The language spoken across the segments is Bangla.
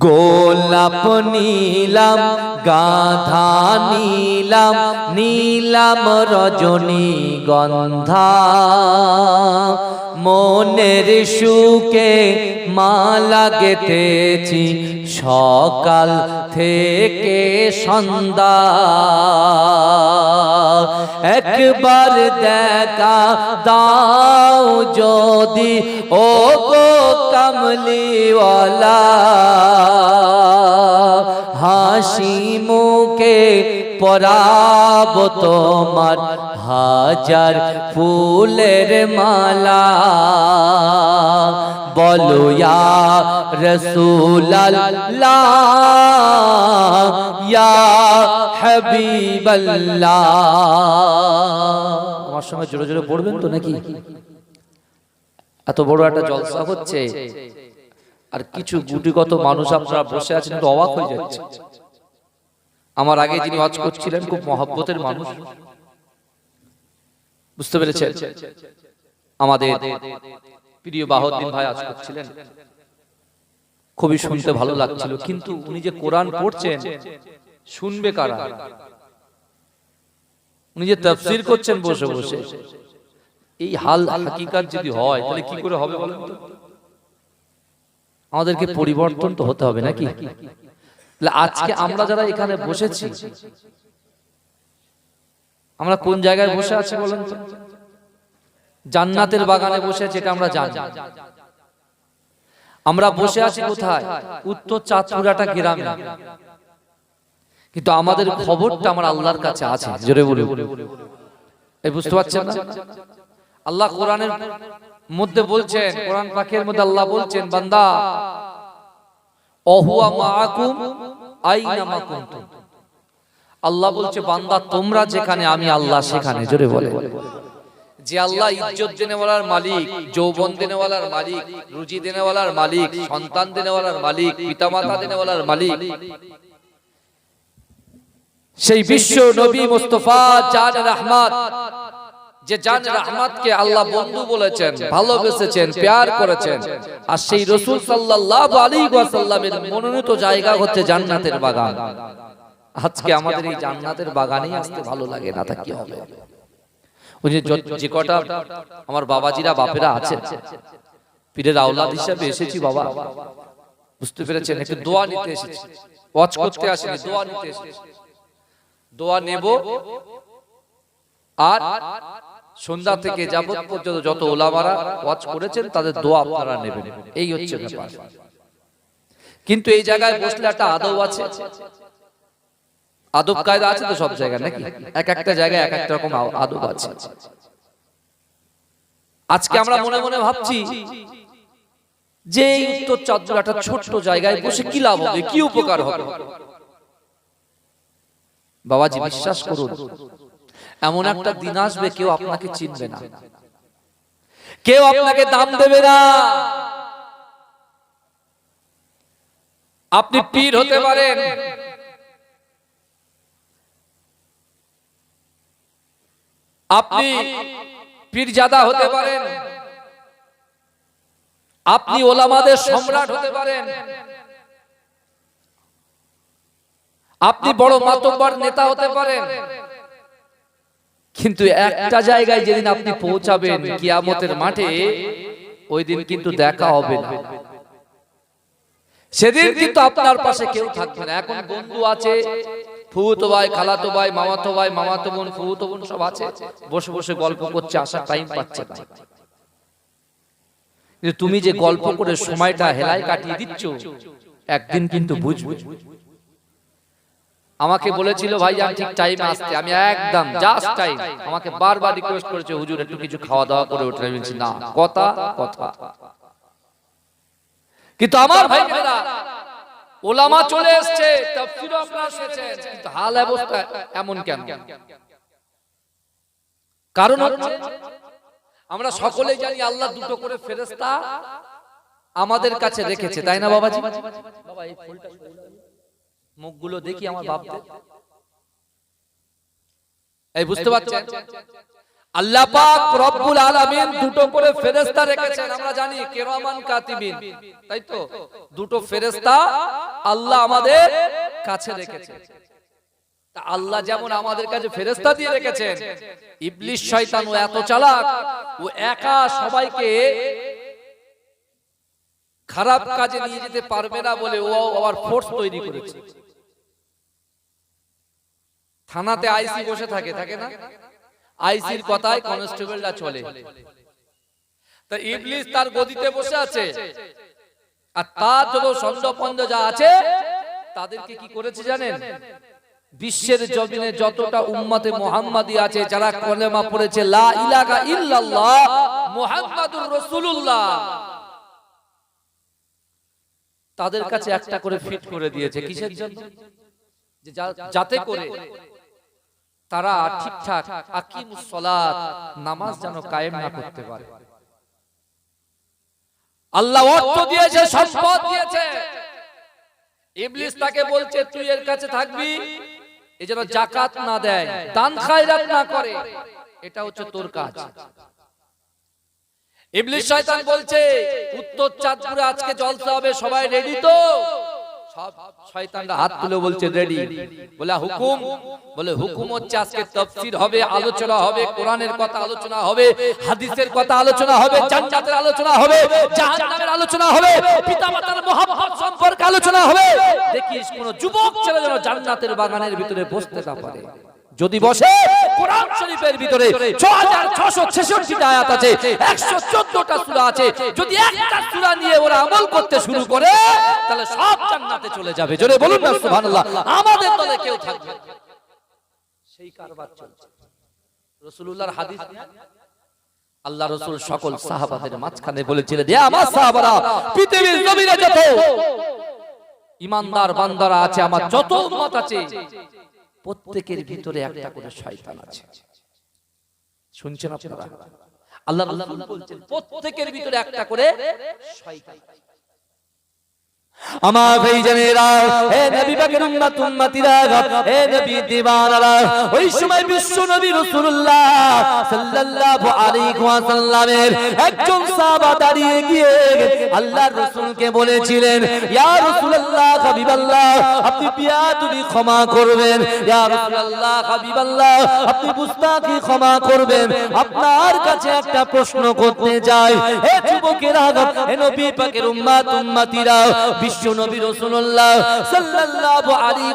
গোলাপ নীলাম গাধা নীলাম নীলাম রজনী গন্ধা মনের সুকে মালা গেথেছি সকাল থেকে সন্ধ্যা। একবার দেখা দাও যদি ও গো কামলিওয়ালা। হাসি মুখে পরাব তোমার হাজার ফুলের মালা। বলো, ইয়া রসুলাল্লাহ আমার সঙ্গে জোরে জোরে পড়বেন তো নাকি? এত বড় একটা জলসা হচ্ছে। আর কিছু গুটিগত মানুষ আপনারা বসে আছেন তো অবাক হয়ে যাচ্ছে। আমার আগে যিনি ওয়াজ করছিলেন, খুব মহব্বতের মানুষ। বুঝতে পেরেছেন? আমাদের প্রিয় বাহদ্দিন ভাই আজ করছিলেন। খুবই শুনতে ভালো লাগছিল, কিন্তু উনি যে কোরআন পড়ছেন, শুনবে কারা? উনি যে তাফসীর করছেন বসে বসে। এই হাল হাকিকাত যদি হয়, তাহলে কি করে হবে বলেন তো? আমাদেরকে পরিবর্তন তো হতে হবে নাকি? তাহলে আজকে আমরা যারা এখানে বসেছি আমরা কোন জায়গায় বসে আছি বলেন তো? জান্নাতের বাগানে বসে আছি এটা আমরা জানি। আমরা বসে আছি কোথায়? উত্তর চাঁদপুরাটা গ্রামে। কিন্তু আমাদের খবরটা আমার আল্লাহর কাছে আছে জোরে বলে এই বুঝতে পারছেন না? আল্লাহ কোরআনের মধ্যে বলছেন কোরআন পাকের মধ্যে আল্লাহ বলছেন বান্দা আল্লাহ বলছে, বান্দা, তোমরা যেখানে, আমি আল্লাহ সেখানে। জোরে বলে। যে আল্লাহ ইজ্জত দেনেওয়ালার মালিক, যৌবন দেনেওয়ালার মালিক, রুজি দেনেওয়ালার মালিক, সন্তান দেনেওয়ালার মালিক, পিতামাতা দেনেওয়ালার মালিক, সেই বিশ্ব নবী মুস্তফা জান রহমাত যে জান রহমাতকে আল্লাহ বন্ধু বলেছেন ভালোবেসেছেন প্যার করেছেন আর সেই রসুল সাল্লাল্লাহু আলাইহি ওয়াসাল্লামের মনোনীত জায়গা হচ্ছে জান্নাতের বাগান। আজকে আমাদের এই জান্নাতের বাগানেই আসতে ভালো লাগে না তা কি হবে? যে কটা আমার বাবাজিরা বাপেরা আছেন পীরের আওলাদ হিসাবে এসেছি বাবা। বুঝতে পেরেছেন? একটু দোয়া নিতে এসেছি। ওয়াচ করতে আসেনি দোয়া নিতে এসেছি। দোয়া নেব। আর সন্ধ্যা থেকে যাবত পর্যন্ত যত ওলামারা ওয়াচ করেছেন তাদের দোয়া আপনারা নেবেন। এই হচ্ছে ব্যাপার। কিন্তু এই জায়গায় বসলে একটা আদব আছে। আদব কায়দা আছে তো সব জায়গায় নাকি? এক একটা জায়গায় এক একটা রকম আদব আছে। আজকে আমরা মনে মনে ভাবছি যে এই উত্তর চাঁদপুর একটা ছোট্ট জায়গায় বসে কি লাভ হবে? কি উপকার হবে? বাবাজি বিশ্বাস করুন। এমন একটা দিন আসবে কেউ আপনাকে চিনবে না। কেউ আপনাকে দাম দেবে না। আপনি পীর হতে পারেন। আপনি পীরজাদা হতে পারেন। আপনি ওলামাদের সম্রাট হতে পারেন। আপনি বড় মাতব্বর নেতা হতে পারেন। কিন্তু একটা জায়গায় যেদিন আপনি পৌঁছাবেন কিয়ামতের মাঠে ওই দিন কিন্তু দেখা হবে না। সেদিন কিন্তু আপনার পাশে কেউ থাকবে না। এখন বন্ধু আছে ফুতো ভাই খালাতো ভাই মামাতো ভাই মামাতো বোন ফুতো বোন সব আছে। বসে বসে গল্প করছে আসার টাইম পাচ্ছে না। তুমি যে গল্প করে সময়টা হেলায় কাটিয়ে দিচ্ছ একদিন কিন্তু বুঝবে। আমাকে বলেছিল ভাই আমি ঠিক টাইমে আসতে আমি একদম জাস্ট টাইম আমাকে বারবার রিকোয়েস্ট করেছে হুজুর একটু কিছু খাওয়া দাওয়া করে উঠে আমি বলছি, না কথা কথা কিন্তু আমার ভাই বোনেরা, ওলামা চলে এসেছে তাফসীরও আপনারা শুনেছেন কিন্তু হাল অবস্থা এমন কেন? কারণ হচ্ছে আমরা সকলেই জানি আল্লাহ দুটো করে ফেরেশতা আমাদের কাছে রেখেছে তাই না বাবাজি? বাবা এই ফুলটা মুখগুলো দেখি আমার বাপদের এই বুঝতে পারছেন? আল্লাহ পাক রব্বুল আলামিন দুটো করে ফেরেশতা রেখেছেন আমরা জানি কিরামান কাতিবিন। তাই তো? দুটো ফেরেশতা আল্লাহ আমাদের কাছে রেখেছেন তা আল্লাহ যেমন আমাদের কাছে ফেরেশতা দিয়ে রেখেছেন ইবলিশ শয়তান ও এত চালাক ও একা সবাইকে খারাপ কাজে নিয়ে যেতে পারবে না বলে ও আবার ফোর্স তৈরি করেছে। থানাতে আইসি বসে থাকে থাকে না? আইসির কথায় কনস্টেবলরা চলে। তা ইবলিস তার গদিতে বসে আছে। আর তার যত সন্দেহপন্দ যা আছে, তাদেরকে কি করেছে জানেন? বিশ্বের জমিনে যতটা উম্মতে মোহাম্মদি আছে, যারা কলেমা পড়েছে, লা ইলাহা ইল্লাল্লাহ, মুহাম্মাদুর রাসূলুল্লাহ। তাদের কাছে একটা করে ফিট করে দিয়েছে। কিসের জন্য? যে যাতে করে তারা ঠিকঠাক আকিমুস সালাত নামাজ যেন কায়েম না করতে পারে। আল্লাহ অর্থ দিয়েছে সম্পদ দিয়েছে। ইবলিস তাকে বলছে তুই এর কাছে থাকবি? এই যেন জাকাত না দেয় দান খায়রাত না করে। এটা হচ্ছে তোর কাজ। ইবলিস শয়তান বলছে, উত্তর চাঁদপুরে আজকে জলসা হবে, সবাই রেডি তো? সব শয়তানরা হাত তুলে বলছে রেডি বলে, হুকুম? বলে, হুকুম হচ্ছে আজকে তাফসীর হবে, আলোচনা হবে, কোরআনের কথা আলোচনা হবে, হাদিসের কথা আলোচনা হবে, জান্নাতের আলোচনা হবে, জাহান্নামের আলোচনা হবে, পিতামাতার সম্পর্কে আলোচনা হবে। দেখিস, কোন যুবক ছেলে যেন জান্নাতের বাগানের ভিতরে বসতে না পারে। যদি বসে কোরআন শরীফের ভিতরে 6666 আয়াত আছে 114 টা সূরা আছে, যদি একটা নিয়ে ওরা আমল করতে শুরু করে, তাহলে সব জান্নাতে চলে যাবে। জোরে বলুন না, সুবহানাল্লাহ। আমাদের দলে কেউ থাকবে সেই কারবার চলছে। হাদিস আল্লাহ রাসূল সকল সাহাবাদের মাঝখানে বলেছিলেন আমার সাহাবারা, পৃথিবীর জমিনে যত ইমানদার বান্দারা আছে, আমার যত উম্মত আছে প্রত্যেকের ভিতরে একটা করে শয়তান আছে। শুনছেন আপনারা? আল্লাহ বলছেন প্রত্যেকের ভিতরে একটা করে শয়তান। আমার ভাইজানেরা হে নবী পাকের উম্মত উম্মতিরা, হে নবী দিওয়ানারা ওই সময় বিশ্ব নবী রাসূলুল্লাহ সাল্লাল্লাহু আলাইহি ওয়াসাল্লামের একজন সাহাবা দাঁড়িয়ে গিয়ে আল্লাহর রাসূলকে বলেছিলেন, ইয়া রাসূলুল্লাহ হাবিবাল্লাহ, আপনি বিয়াদুবি ক্ষমা করবেন। ইয়া রাসূলুল্লাহ হাবিবাল্লাহ, আপনি মুস্তাকি ক্ষমা করবেন। আপনার কাছে একটা প্রশ্ন করতে চাই, হে যুবকেরা, হে নবী পাকের উম্মত উম্মতিরা বিশ্ব নবী রাসূলুল্লাহ সাল্লাল্লাহু আলাইহি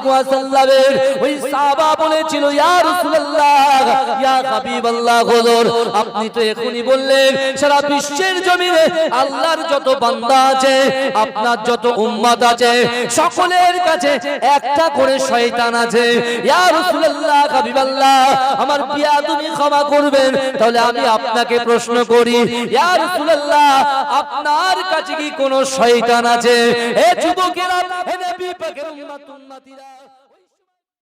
ওই সাহাবা বলেছিল, ইয়া রাসূলুল্লাহ, ইয়া হাবিবাল্লাহ, হুজুর, আপনি তো এখনি বললেন, সারা বিশ্বের জমিনে আল্লাহর যত বান্দা আছে, আপনার যত উম্মত আছে, সকলের কাছে একটা করে শয়তান আছে। ইয়া রাসূলুল্লাহ, হাবিবাল্লাহ, আমার বিয়াদুমি ক্ষমা করবেন, তাহলে আমি আপনাকে প্রশ্ন করি, ইয়া রাসূলুল্লাহ, আপনার কাছে কি কোন শয়তান আছে? এ যুবকেরা হে নবী পাকের উম্মত উম্মতিরা।